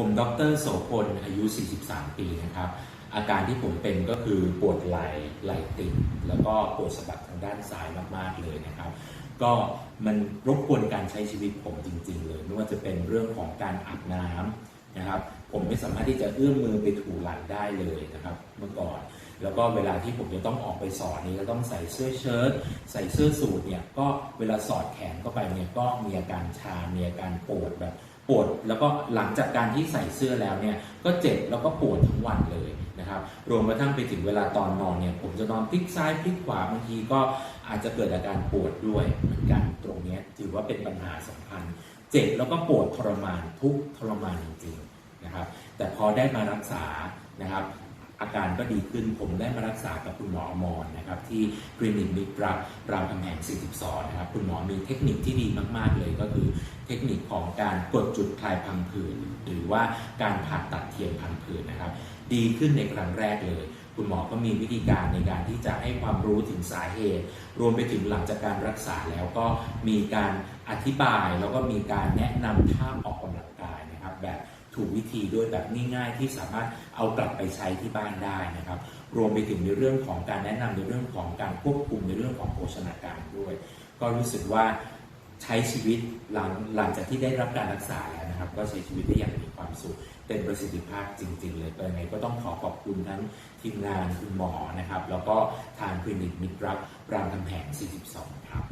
ผมดรโสพลอายุ 43 ปีนะครับ อาการที่ผมเป็นก็คือปวดไหล่ไหล่ติดแล้วก็ปวดสะบักทางด้านซ้ายมากๆเลยนะครับ ก็มันรบกวนการใช้ชีวิตผมจริง ๆ เลยไม่ว่าจะเป็นเรื่องของการอาบน้ำนะครับ ผมไม่สามารถที่จะเอื้อมมือไปถูหลังได้เลยนะครับ เมื่อก่อน แล้วก็เวลาที่ผมจะต้องออกไปสอนนี้ก็ต้องใส่เสื้อเชิ้ตใส่เสื้อสูทเนี่ยก็เวลาสอดแขนเข้าไปเนี่ยก็มีอาการชา มีอาการปวดแบบปวด แล้วก็หลังจากการที่ใส่เสื้อแล้วเนี่ยก็เจ็บแล้วก็ปวดทั้งวันเลยนะครับรวมกระทั่งไปถึงเวลาตอนนอนเนี่ยผมจะนอนพลิกซ้ายพลิกขวาบางทีก็อาจจะเกิดอาการปวดด้วยเหมือนกันตรงนี้ถือว่าเป็นปัญหาสำคัญเจ็บแล้วก็ปวดทรมานทุกทรมานจริงๆนะครับแต่พอได้มารักษานะครับ อาการก็ดีขึ้นผมได้มารักษากับคุณหมออมรนะครับ ที่คลินิกมิตรรามคำแหง42 นะครับ คุณหมอมีเทคนิคที่ดีมาก ๆ เลยก็คือเทคนิคของการกดจุดคลายพังผืดหรือว่าการผ่าตัดเทียมพังผืดนะครับ ดีขึ้นในครั้งแรกเลย คุณหมอก็มีวิธีการในการที่จะให้ความรู้ถึงสาเหตุ รวมไปถึงหลังจากการรักษาแล้วก็มีการอธิบายแล้วก็มีการแนะนำท่าออกกำลังกายนะครับแบบ ถูกวิธีด้วยแบบง่าย ๆ ที่สามารถเอากลับไปใช้ที่บ้านได้นะครับ รวมไปถึงในเรื่องของการแนะนำในเรื่องของการควบคุมในเรื่องของโภชนาการด้วย ก็รู้สึกว่าใช้ชีวิตหลังหลังจากที่ได้รับการรักษาแล้วนะครับ ก็ใช้ชีวิตได้อย่างมีความสุขเป็นประสิทธิภาพจริง ๆ เลยก็ยังไงก็ต้องขอขอบคุณทั้งทีมงานคุณหมอนะครับ แล้วก็ทางคลินิกมิตรรักรามคำแหง 42 ครับ